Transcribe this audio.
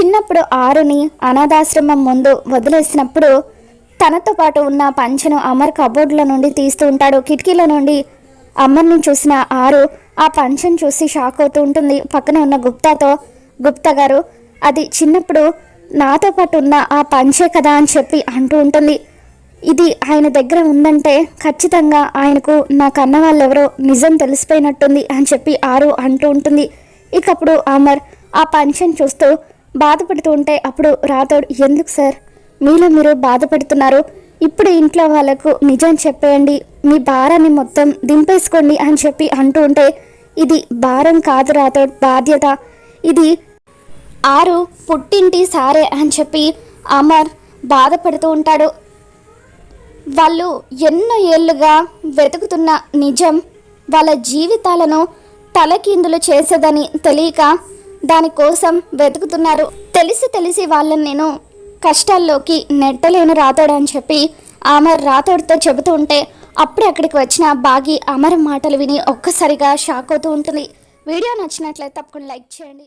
చిన్నప్పుడు ఆరుని అనాథాశ్రమం ముందు వదిలేసినప్పుడు తనతో పాటు ఉన్న పంచను అమర్ కబోర్డ్ల నుండి తీస్తూ ఉంటాడు. కిటికీల నుండి అమర్ని చూసిన ఆరు ఆ పంచను చూసి షాక్ అవుతూ ఉంటుంది. పక్కన ఉన్న గుప్తాతో గుప్తా గారు అది చిన్నప్పుడు నాతో పాటు ఉన్న ఆ పంచే కదా అని చెప్పి అంటూ ఉంటుంది. ఇది ఆయన దగ్గర ఉందంటే ఖచ్చితంగా ఆయనకు నా కన్న వాళ్ళెవరో నిజం తెలిసిపోయినట్టుంది అని చెప్పి ఆరు అంటూ ఉంటుంది. ఇకప్పుడు అమర్ ఆ పంచను చూస్తూ బాధపడుతూ ఉంటే అప్పుడు రాథోడ్ ఎందుకు సార్? మీలో మీరు బాధపడుతున్నారు. ఇప్పుడు ఇంట్లో వాళ్ళకు నిజం చెప్పేయండి. మీ భారాన్ని మొత్తం దింపేసుకోండి అని చెప్పి అంటూ ఉంటే ఇది భారం కాదు రాథోడ్ బాధ్యత. ఇది ఆరు పుట్టింటి సారే అని చెప్పి అమర్ బాధపడుతూ ఉంటాడు. వాళ్ళు ఎన్నో ఏళ్ళుగా వెతుకుతున్న నిజం వాళ్ళ జీవితాలను తలకిందులు చేసేదని తెలియక దానికోసం వెతుకుతున్నారు. తెలిసి తెలిసి వాళ్ళని నేను కష్టాల్లోకి నెట్టలేను రాతోడని చెప్పి అమర్ రాతోడితో చెబుతూ ఉంటే అప్పుడే అక్కడికి వచ్చిన బాగి అమర్ మాటలు విని ఒక్కసారిగా షాక్ అవుతూ ఉంటుంది. వీడియో నచ్చినట్లయితే తప్పకుండా లైక్ చేయండి.